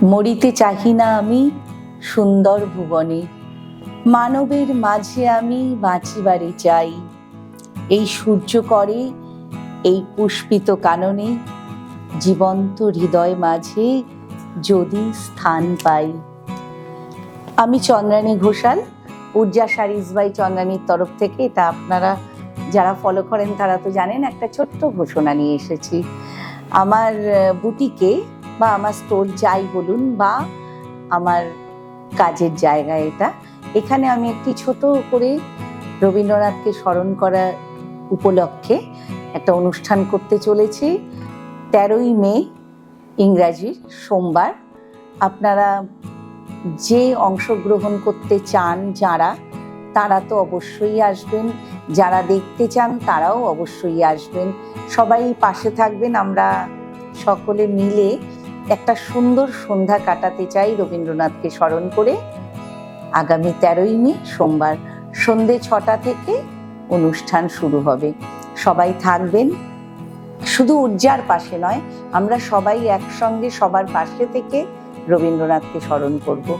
মরিতে চাহি না আমি সুন্দর ভুবনে। মানবের মাঝে আমি বাঁচিবারে চাই। এই সূর্য করে, এই পুষ্পিত কাননে, জীবন্ত হৃদয় মাঝে যদি স্থান পাই। আমি চন্দ্রানী ঘোষাল ঊর্জা শাড়িজ বাই চন্দ্রানীর তরফ থেকে, এটা আপনারা যারা ফলো করেন তারা তো জানেন, একটা ছোট্ট ঘোষণা নিয়ে এসেছি। আমার বুটিকে বা আমার স্টোর যাই বলুন বা আমার কাজের জায়গা এটা, এখানে আমি একটি ছোট করে রবীন্দ্রনাথকে স্মরণ করার উপলক্ষে একটা অনুষ্ঠান করতে চলেছি। তেরোই মে, ইংরাজির সোমবার। আপনারা যে অংশগ্রহণ করতে চান যারা, তারা তো অবশ্যই আসবেন। যারা দেখতে চান, তারাও অবশ্যই আসবেন। সবাই পাশে থাকবেন, আমরা সকলে মিলে একটা সুন্দর সন্ধ্যা কাটাতে চাই রবীন্দ্রনাথকে স্মরণ করে। আগামী তেরোই মে সোমবার সন্ধে ছটা থেকে অনুষ্ঠান শুরু হবে। সবাই থাকবেন। শুধু উজ্জার পাশে নয়, আমরা সবাই একসঙ্গে সবার পাশে থেকে রবীন্দ্রনাথকে স্মরণ করব।